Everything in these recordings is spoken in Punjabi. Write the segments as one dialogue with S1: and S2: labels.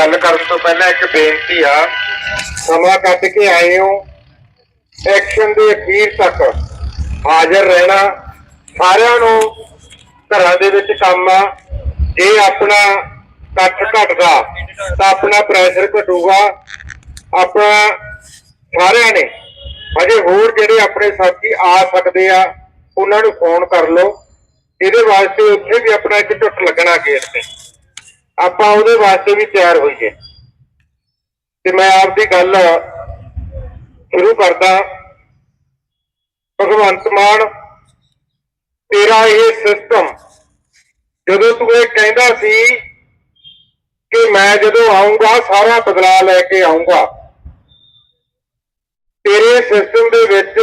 S1: ਗੱਲ ਕਰਨ ਤੋਂ ਪਹਿਲਾਂ ਇੱਕ ਬੇਨਤੀ ਆ। ਸਮਾਂ ਕੱਢ ਕੇ ਆਏ ਹੋ। ਐਕਸ਼ਨ ਦੇ ਅਖੀਰ ਤੱਕ ਹਾਜ਼ਰ ਰਹਿਣਾ ਸਾਰਿਆਂ ਨੂੰ ਘਰਾਂ ਦੇ ਵਿੱਚ ਕੰਮ ਆ। ਜੇ ਆਪਣਾ ਕੱਠ ਘਟਦਾ ਤਾਂ ਆਪਣਾ ਪ੍ਰੈਸ਼ਰ ਘਟੂਗਾ। ਆਪਣਾ ਸਾਰਿਆਂ ਨੇ ਅਜੇ ਹੋਰ ਜਿਹੜੇ ਆਪਣੇ ਸਾਥੀ ਆ ਸਕਦੇ ਆ, ਉਹਨਾਂ ਨੂੰ ਫੋਨ ਕਰ ਲਓ। ਇਹਦੇ ਵਾਸਤੇ ਉੱਥੇ ਵੀ ਆਪਣਾ ਇੱਕ ਝੁੱਟ ਲੱਗਣਾ ਗੇਟ ਤੇ। ਆਪਾਂ ਉਹਦੇ ਵਾਸਤੇ ਵੀ ਤਿਆਰ ਹੋਈਏ ਤੇ ਮੈਂ ਆਪ ਦੀ ਗੱਲ ਸ਼ੁਰੂ ਕਰਦਾ। ਭਗਵੰਤ ਮਾਨ, ਤੇਰਾ ਇਹ ਸਿਸਟਮ ਜਦੋਂ ਤੂੰ ਇਹ ਕਹਿੰਦਾ ਸੀ ਕਿ ਮੈਂ ਜਦੋਂ ਆਉਂਗਾ ਸਾਰਾ ਬਦਲਾਅ ਲੈ ਕੇ ਆਉਂਗਾ ਤੇਰੇ ਸਿਸਟਮ ਦੇ ਵਿੱਚ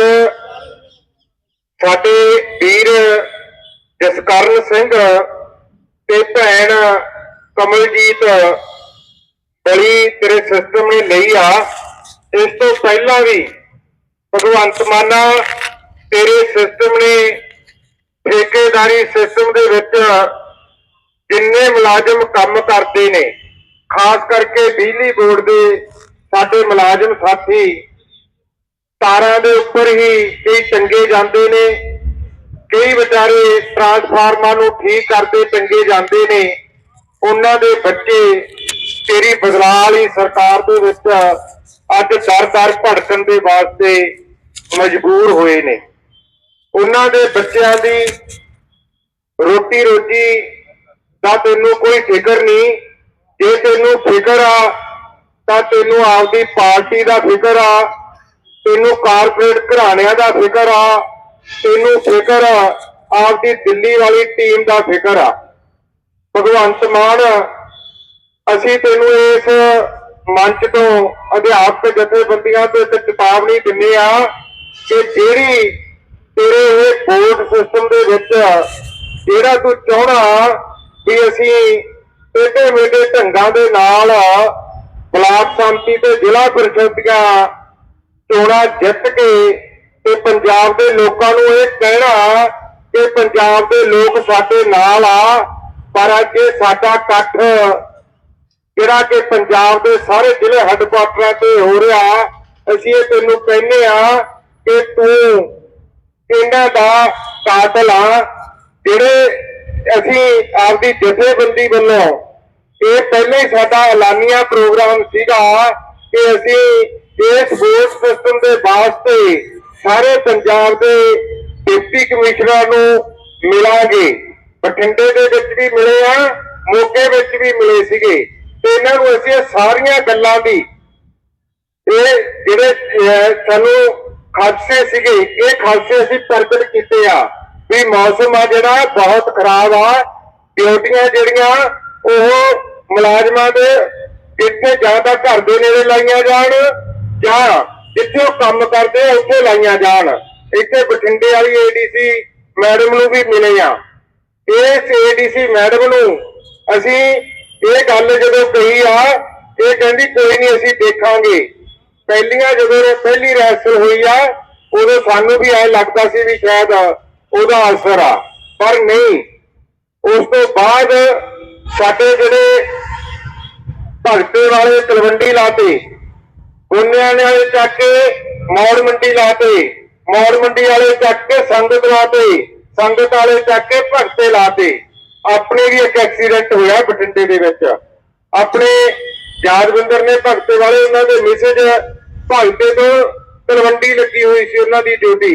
S1: ਸਾਡੇ ਵੀਰ ਜਸਕਰਨ ਸਿੰਘ ਤੇ ਭੈਣ ਕਮਲਜੀਤ ਬੜੀ ਤੇਰੇ ਸਿਸਟਮ ਨੇ ਲਈ ਆ। ਇਸ ਤੋਂ ਪਹਿਲਾਂ ਵੀ ਭਗਵੰਤ ਮਾਨਾ ਤੇਰੇ ਸਿਸਟਮ ਨੇ ਠੇਕੇਦਾਰੀ ਸਿਸਟਮ ਦੇ ਵਿੱਚ ਜਿੰਨੇ ਮੁਲਾਜ਼ਮ ਕੰਮ ਕਰਦੇ ਨੇ, ਖਾਸ ਕਰਕੇ ਬਿਜਲੀ ਬੋਰਡ ਦੇ ਸਾਡੇ ਮੁਲਾਜ਼ਮ ਸਾਥੀ, ਤਾਰਾਂ ਦੇ ਉੱਪਰ ਹੀ ਕਈ ਚੰਗੇ ਜਾਂਦੇ ਨੇ, ਕਈ ਵਿਚਾਰੇ ਟਰਾਂਸਫਾਰਮਰਾਂ ਨੂੰ ਠੀਕ ਕਰਦੇ, ਚੰਗੇ ਜਾਂਦੇ ਨੇ। ਉਹਨਾਂ ਦੇ ਬੱਚੇ ਤੇਰੀ ਬਦਲਾਅ ਵਾਲੀ ਸਰਕਾਰ ਦੇ ਵਿੱਚ ਅੱਜ ਦਰ-ਦਰ ਭੜਕਣ ਦੇ ਵਾਸਤੇ ਮਜਬੂਰ ਹੋਏ ਨੇ। ਉਹਨਾਂ ਦੇ ਬੱਚਿਆਂ ਦੀ ਰੋਟੀ ਰੋਜੀ ਦਾ ਤੈਨੂੰ ਕੋਈ ਫਿਕਰ ਨਹੀਂ। ਜੇ ਤੈਨੂੰ ਫਿਕਰ ਆ, ਤਾਂ ਤੈਨੂੰ ਆਪਦੀ ਪਾਰਟੀ ਦਾ ਫਿਕਰ ਆ, ਤੈਨੂੰ ਕਾਰਪੋਰੇਟ ਘਰਾਣਿਆਂ ਦਾ ਫਿਕਰ ਆ, ਤੈਨੂੰ ਫਿਕਰ ਆ, ਆਪਦੀ ਦਿੱਲੀ ਵਾਲੀ ਟੀਮ ਦਾ ਫਿਕਰ ਆ। ਭਗਵੰਤ ਮਾਨ ਅਸੀਂ ਤੈਨੂੰ ਇਸ ਮੰਚ ਤੋਂ ਅਧਿਆਪਕ ਜਥੇਬੰਦੀਆਂ ਤੇ ਚੇਤਾਵਨੀ ਦਿੰਦੇ ਆ ਕਿ ਜਿਹੜੀ ਤੇਰੇ ਇਹ ਬੋਰਡ ਸਿਸਟਮ ਦੇ ਵਿੱਚ ਜਿਹੜਾ ਤੂੰ ਚਾਹਣਾ ਵੀ ਅਸੀਂ ਟੇਢੇ ਮੇਢੇ ਢੰਗਾਂ ਦੇ ਨਾਲ ਬਲਾਕ ਸੰਮਤੀ ਤੇ ਜ਼ਿਲ੍ਹਾ ਪਰਿਸ਼ਦ ਦੀਆਂ ਚੋਣਾਂ ਜਿੱਤ ਕੇ ਤੇ ਪੰਜਾਬ ਦੇ ਲੋਕਾਂ ਨੂੰ ਇਹ ਕਹਿਣਾ ਕਿ ਪੰਜਾਬ ਦੇ ਲੋਕ ਸਾਡੇ ਨਾਲ ਆ। ਪਰ ਅੱਜ ਸਾਡਾ ਇਕੱਠ, ਜਿਹੜਾ ਕਿ ਪੰਜਾਬ ਦੇ ਸਾਰੇ ਜ਼ਿਲ੍ਹੇ ਹੈੱਡਕੁਆਟਰਾਂ ਤੇ ਹੋ ਰਿਹਾ, ਅਸੀਂ ਇਹ ਤੈਨੂੰ ਕਹਿੰਦੇ ਆ ਕਿ ਤੂੰ ਇਹਨਾਂ ਦਾ ਕਾਤਲ ਆ, ਜਿਹੜੇ ਅਸੀਂ ਆਪਦੀ ਜਥੇਬੰਦੀ ਵੱਲੋਂ, ਇਹ ਪਹਿਲੇ ਹੀ ਸਾਡਾ ਐਲਾਨੀਆ ਪ੍ਰੋਗਰਾਮ ਸੀਗਾ ਕਿ ਅਸੀਂ ਇਸ ਵੋਟ ਸਿਸਟਮ ਦੇ ਵਾਸਤੇ ਸਾਰੇ ਪੰਜਾਬ ਦੇ ਡਿਪਟੀ ਕਮਿਸ਼ਨਰ ਨੂੰ ਮਿਲਾਂਗੇ। ਬਠਿੰਡੇ ਦੇ ਵਿੱਚ ਵੀ ਮਿਲੇ ਆ, ਮੋਗੇ ਵਿੱਚ ਵੀ ਮਿਲੇ ਸੀਗੇ। ਤੇ ਇਹਨਾਂ ਨੂੰ ਅਸੀਂ ਸਾਰੀਆਂ ਗੱਲਾਂ ਦੀ ਇਹ ਜਿਹੜੇ ਸਾਨੂੰ ਹਾਦਸੇ ਸੀਗੇ, ਇਹ ਹਾਦਸੇ ਅਸੀਂ ਪ੍ਰਗਟ ਕੀਤੇ ਆ ਵੀ ਮੌਸਮ ਆ ਜਿਹੜਾ, ਬਹੁਤ ਖਰਾਬ ਆ। ਡਿਊਟੀਆਂ ਜਿਹੜੀਆਂ, ਉਹ ਮੁਲਾਜ਼ਮਾਂ ਦੇ ਇੱਥੇ ਜਾਂ ਤਾਂ ਘਰ ਦੇ ਨੇੜੇ ਲਾਈਆਂ ਜਾਣ, ਜਾਂ ਜਿੱਥੇ ਉਹ ਕੰਮ ਕਰਦੇ ਆ, ਉੱਥੇ ਲਾਈਆਂ ਜਾਣ। ਇੱਥੇ ਬਠਿੰਡੇ ਵਾਲੀ ਏਡੀਸੀ ਮੈਡਮ ਨੂੰ ਵੀ ਮਿਲੇ ਆ। ਇਸ ਏਡੀਸੀ ਮੈਡਮ ਨੂੰ ਅਸੀਂ ਇਹ ਗੱਲ ਜਦੋਂ ਕਹੀ ਆ, ਇਹ ਕਹਿੰਦੀ ਕੋਈ ਨਹੀਂ ਅਸੀਂ ਦੇਖਾਂਗੇ। ਪਹਿਲੀਆਂ ਜਦੋਂ ਪਹਿਲੀ ਰੈਸਲ ਹੋਈ ਆ, ਉਦੋਂ ਸਾਨੂੰ ਵੀ ਐ ਲੱਗਦਾ ਸੀ ਵੀ ਸ਼ਾਇਦ ਉਹਦਾ ਅਸਰ ਆ। ਪਰ ਨਹੀਂ, ਉਸ ਤੋਂ ਬਾਅਦ ਸਾਡੇ ਜਿਹੜੇ ਭਗਤੇ ਵਾਲੇ ਤਲਵੰਡੀ ਲਾਤੇ, ਗੁੰਨਿਆਂ ਵਾਲੇ ਚੱਕ ਕੇ ਮੌੜ ਮੰਡੀ ਲਾਤੇ, ਮੌੜ ਮੰਡੀ ਵਾਲੇ ਚੱਕ ਕੇ ਸੰਗਤ ਲਾਤੇ ਸੰਗਤ ਵਾਲੇ ਚੱਕ ਕੇ ਭਗਤੇ ਲਾਤੇ ਆਪਣੇ ਵੀ ਇੱਕ ਐਕਸੀਡੈਂਟ ਹੋਇਆ ਬਠਿੰਡੇ ਦੇ ਵਿੱਚ। ਆਪਣੇ ਯਾਦਵਿੰਦਰ ਨੇ ਭਗਤੇ ਵਾਲੇ ਉਹਨਾਂ ਦੇ ਮੈਸੇਜ ਭਗਤੇ ਤੋਂ ਤਲਵੰਡੀ ਲੱਗੀ ਹੋਈ ਸੀ ਉਹਨਾਂ ਦੀ ਡਿਊਟੀ।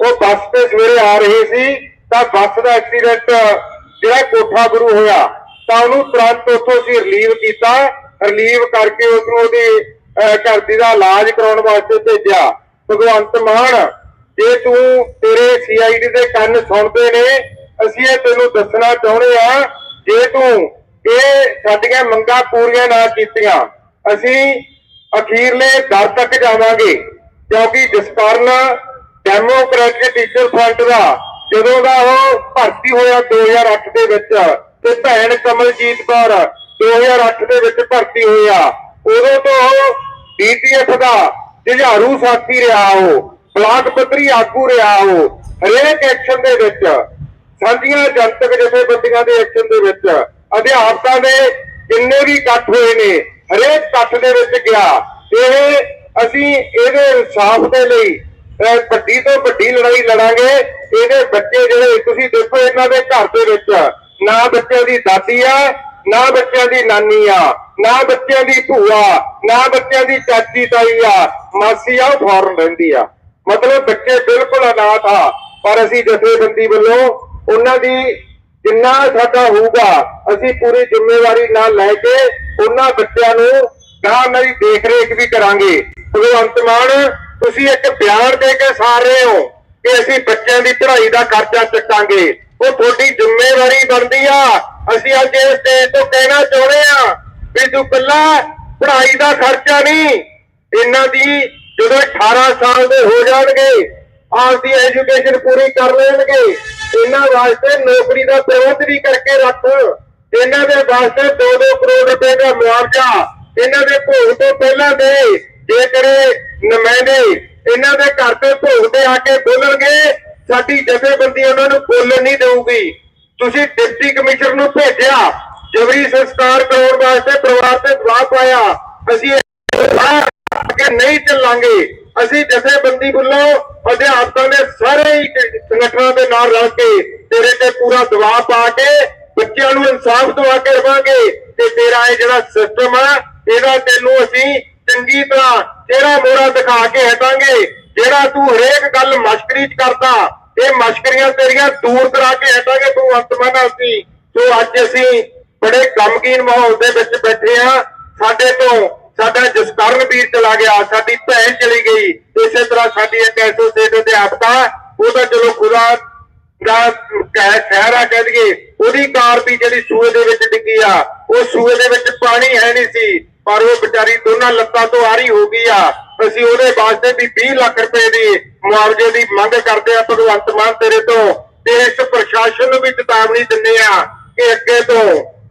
S1: ਉਹ ਬੱਸ ਤੇ ਸਵੇਰੇ ਆ ਰਹੇ ਸੀ ਤਾਂ ਬੱਸ ਦਾ ਐਕਸੀਡੈਂਟ ਜਿਹੜਾ ਕੋਠਾ ਗੁਰੂ ਹੋਇਆ ਤਾਂ ਉਹਨੂੰ ਤੁਰੰਤ ਉੱਥੋਂ ਅਸੀਂ ਰਿਲੀਵ ਕੀਤਾ। ਰਿਲੀਵ ਕਰਕੇ ਉਸ ਨੂੰ ਉਹਦੀ ਅਹ, ਘਰ ਦੀ ਦਾ ਇਲਾਜ ਕਰਾਉਣ ਵਾਸਤੇ ਭੇਜਿਆ। ਭਗਵੰਤ ਮਾਨ ਜੇ ਤੂੰ ਤੇਰੇ ਸੀਆਈਡੀ ਦੇ ਕੰਨ ਸੁਣਦੇ ਨੇ, ਅਸੀਂ ਇਹ ਤੈਨੂੰ ਦੱਸਣਾ ਚਾਹੁੰਦੇ ਆ ਜੇ ਤੂੰ ਇਹ ਸਾਡੀਆਂ ਮੰਗਾਂ ਪੂਰੀਆਂ ਨਾ ਕੀਤੀਆਂ, ਅਸੀਂ ਅਖੀਰਲੇ ਦਰ ਤੱਕ ਜਾਵਾਂਗੇ। ਕਿਉਂਕਿ ਜਸਕਰਨ ਡੈਮੋਕ੍ਰੈਟਿਕ ਟੀਚਰ ਫਰੰਟ ਦਾ, ਜਦੋਂ ਦਾ ਉਹ ਭਰਤੀ ਹੋਇਆ 2008 ਦੇ ਵਿੱਚ, ਤੇ ਭੈਣ ਕਮਲਜੀਤ ਕੌਰ 2008 ਦੇ ਵਿੱਚ ਭਰਤੀ ਹੋਇਆ, ਉਦੋਂ ਤੋਂ ਉਹ ਡੀਟੀਐਫ ਦਾ ਜੁਝਾਰੂ ਸਾਥੀ ਰਿਹਾ ਉਹ। ਬਲਾਕ ਪੱਧਰੀ ਆਗੂ ਰਿਹਾ ਉਹ। ਹਰੇਕ ਐਕਸ਼ਨ ਦੇ ਵਿੱਚ, ਸਾਂਝੀਆਂ ਜਨਤਕ ਜਥੇਬੰਦੀਆਂ ਦੇ ਐਕਸ਼ਨ ਦੇ ਵਿੱਚ, ਅਧਿਆਪਕਾਂ ਦੇ ਜਿੰਨੇ ਵੀ ਇਕੱਠ ਹੋਏ ਨੇ, ਹਰੇਕ ਇਕੱਠ ਦੇ ਵਿੱਚ ਗਿਆ। ਇਹ ਅਸੀਂ ਇਹਦੇ ਇਨਸਾਫ ਦੇ ਲਈ ਵੱਡੀ ਤੋਂ ਵੱਡੀ ਲੜਾਈ ਲੜਾਂਗੇ। ਇਹਦੇ ਬੱਚੇ ਜਿਹੜੇ, ਤੁਸੀਂ ਦੇਖੋ ਇਹਨਾਂ ਦੇ ਘਰ ਦੇ ਵਿੱਚ, ਨਾ ਬੱਚਿਆਂ ਦੀ ਦਾਦੀ ਆ, ਨਾ ਬੱਚਿਆਂ ਦੀ ਨਾਨੀ ਆ, ਨਾ ਬੱਚਿਆਂ ਦੀ ਭੂਆ, ਨਾ ਬੱਚਿਆਂ ਦੀ ਚਾਚੀ ਤਾਈ ਆ, ਮਾਸੀ ਆ, ਉਹ ਫੌਰਨ ਰਹਿੰਦੀ ਆ। ਮਤਲਬ ਬੱਚੇ ਬਿਲਕੁਲ ਅਨਾਥ ਆ, ਪਰ ਅਸੀਂ ਜਥੇਬੰਦੀ ਵੱਲੋਂ ਉਹਨਾਂ ਦੀ ਜਿੰਨਾ ਸਾਡਾ ਹੋਊਗਾ, ਅਸੀਂ ਪੂਰੀ ਜ਼ਿੰਮੇਵਾਰੀ ਨਾਲ ਲੈ ਕੇ ਉਹਨਾਂ ਬੱਚਿਆਂ ਨੂੰ ਗਾਂ ਉਹਨਾਂ ਦੀ ਵੀ ਕਰਾਂਗੇ। ਭਗਵੰਤ ਮਾਨ, ਤੁਸੀਂ ਇੱਕ ਬਿਆਨ ਦੇ ਕੇ ਸਾਰ ਰਹੇ ਹੋ ਕਿ ਅਸੀਂ ਬੱਚਿਆਂ ਦੀ ਪੜ੍ਹਾਈ ਦਾ ਖਰਚਾ ਚੱਕਾਂਗੇ। ਉਹ ਤੁਹਾਡੀ ਜ਼ਿੰਮੇਵਾਰੀ ਬਣਦੀ ਆ। ਅਸੀਂ ਅੱਜ ਇਸ ਸਟੇਜ ਤੋਂ ਕਹਿਣਾ ਚਾਹੁੰਦੇ ਆ ਵੀ ਤੂੰ ਕੱਲਾ ਪੜ੍ਹਾਈ ਦਾ ਖਰਚਾ ਨਹੀਂ, ਇਹਨਾਂ ਦੀ ਜਦੋਂ 18 ਸਾਲ ਦੇ ਹੋ ਜਾਣਗੇ, ਆਪਦੀ ਐਜੂਕੇਸ਼ਨ ਪੂਰੀ ਕਰ ਲੈਣਗੇ, ਇਹਨਾਂ ਵਾਸਤੇ ਨੌਕਰੀ ਦਾ ਪ੍ਰਬੰਧ ਵੀ ਕਰਕੇ ਰੱਖ, ਇਹਨਾਂ ਦੇ ਵਾਸਤੇ 2-2 ਕਰੋੜ ਰੁਪਏ ਦਾ ਮੁਆਵਜ਼ਾ, ਇਹਨਾਂ ਦੇ ਭੋਗ ਤੋਂ ਪਹਿਲਾਂ ਦੇ ਜੇ ਤੇਰੇ ਨੁਮਾਇੰਦੇ ਇਹਨਾਂ ਦੇ ਘਰ ਤੇ ਭੋਗ ਤੇ ਆ ਕੇ ਬੋਲਣਗੇ, ਸਾਡੀ ਜਥੇਬੰਦੀ ਉਹਨਾਂ ਨੂੰ ਬੋਲਣ ਨਹੀਂ ਦੇਊਗੀ। ਤੁਸੀਂ ਡਿਪਟੀ ਕਮਿਸ਼ਨਰ ਨੂੰ ਭੇਜਿਆ, ਜਬਰੀ ਸੰਸਕਾਰ ਕਰਾਉਣ ਵਾਸਤੇ ਪਰਿਵਾਰ ਤੇ ਦਬਾਅ ਪਾਇਆ, ਅਸੀਂ ਅੱਗੇ ਨਹੀਂ ਚੱਲਾਂਗੇ। ਅਸੀਂ ਜਥੇਬੰਦੀ ਵੱਲੋਂ ਅਧਿਆਪਕਾਂ ਦੇ ਸਾਰੇ ਹੀ ਸੰਗਠਨਾਂ ਦੇ ਨਾਲ ਰਲ ਕੇ ਤੇਰੇ ਤੇ ਪੂਰਾ ਦਬਾਅ ਪਾ ਕੇ ਬੱਚਿਆਂ ਨੂੰ ਇਨਸਾਫ ਦਵਾ ਕੇ ਰਵਾਂਗੇ। ਤੇ ਤੇਰਾ ਇਹ ਜਿਹੜਾ ਸਿਸਟਮ ਆ, ਇਹਦਾ ਤੈਨੂੰ ਅਸੀਂ ਚੰਗੀ ਤਰ੍ਹਾਂ ਚਿਹਰਾ ਮੋਹਰਾ ਦਿਖਾ ਕੇ ਹਟਾਂਗੇ। ਜਿਹੜਾ ਤੂੰ ਹਰੇਕ ਗੱਲ ਮਸ਼ਕਰੀ ਚ ਕਰਦਾ, ਇਹ ਮਸ਼ਕਰੀਆਂ ਤੇਰੀਆਂ ਦੂਰ ਕਰਾ ਕੇ ਹਟਾਂਗੇ ਤੂੰ ਅੰਤਮਨ ਅਸੀਂ। ਸੋ ਅੱਜ ਅਸੀਂ ਬੜੇ ਗਮਗੀਨ ਮਾਹੌਲ ਦੇ ਵਿੱਚ ਬੈਠੇ ਆ ਸਾਡੇ ਤੋਂ ਸਾਡਾ ਜਸਕਰਨ ਵੀਰ ਚਲਾ ਗਿਆ, ਸਾਡੀ ਭੈਣ ਚਲੀ ਗਈ। ਇਸੇ ਤਰ੍ਹਾਂ ਸਾਡੀ ਇੱਕ ਐਸੋਸੀਏਟ ਅਧਿਆਪਕਾ ਉਹ ਚਲੋ ਖੁਦਾ ਦਾ ਕਹਿ ਖੈਰ ਕਹਿ ਦਈਏ। ਉਹਦੀ ਕਾਰ ਵੀ ਜਿਹੜੀ ਸੂਏ ਦੇ ਵਿੱਚ ਡਿੱਗੀ ਆ, ਉਹ ਸੂਏ ਦੇ ਵਿੱਚ ਪਾਣੀ ਹੈ ਨਹੀਂ ਸੀ, ਪਰ ਉਹ ਵਿਚਾਰੀ ਦੋਨਾਂ ਲੱਤਾਂ ਤੋਂ ਆਰੀ ਹੋ ਗਈ ਆ। ਅਸੀਂ ਉਹਦੇ ਵਾਸਤੇ ਵੀ 20 ਲੱਖ ਰੁਪਏ ਦੀ ਮੁਆਵਜ਼ੇ ਦੀ ਮੰਗ ਕਰਦੇ ਆ, ਭਗਵੰਤ ਮਾਨ ਤੇਰੇ ਤੋਂ। ਤੇ ਇਸ ਪ੍ਰਸ਼ਾਸਨ ਨੂੰ ਵੀ ਚੇਤਾਵਨੀ ਦਿੰਦੇ ਆ ਕਿ ਅੱਗੇ ਤੋਂ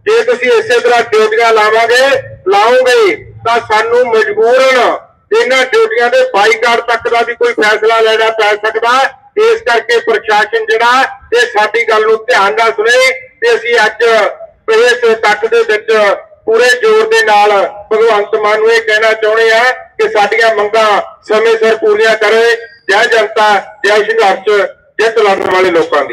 S1: ਜੇ ਤੁਸੀਂ ਇਸੇ ਤਰ੍ਹਾਂ ਡਿਊਟੀਆਂ ਲਾਵਾਂਗੇ, ਲਾਓਗੇ ਤਾਂ ਸਾਨੂੰ ਮਜਬੂਰਨ ਇਹਨਾਂ ਡਿਊਟੀਆਂ ਦੇ ਬਾਈਕਾਟ ਤੱਕ ਦਾ ਵੀ ਕੋਈ ਫੈਸਲਾ ਲੈਣਾ ਪੈ ਸਕਦਾ ਇਸ ਕਰਕੇ ਪ੍ਰਸ਼ਾਸਨ ਜਿਹੜਾ ਇਹ ਸਾਡੀ ਗੱਲ ਨੂੰ ਧਿਆਨ ਨਾਲ ਸੁਣੇ ਤੇ ਅਸੀਂ ਅੱਜ ਇਸ ਤੱਕ ਦੇ ਵਿੱਚ ਪੂਰੇ ਜ਼ੋਰ ਦੇ ਨਾਲ ਭਗਵੰਤ ਮਾਨ ਨੂੰ ਇਹ ਕਹਿਣਾ ਚਾਹੁੰਦੇ ਆ ਕਿ ਸਾਡੀਆਂ ਮੰਗਾਂ ਸਮੇਂ ਸਿਰ ਪੂਰੀਆਂ ਕਰੇ। ਜੈ ਜਨਤਾ, ਜੈ ਸੰਘਰਸ਼ ਜਿੱਤ ਲੜਨ ਵਾਲੇ ਲੋਕਾਂ ਦੀ।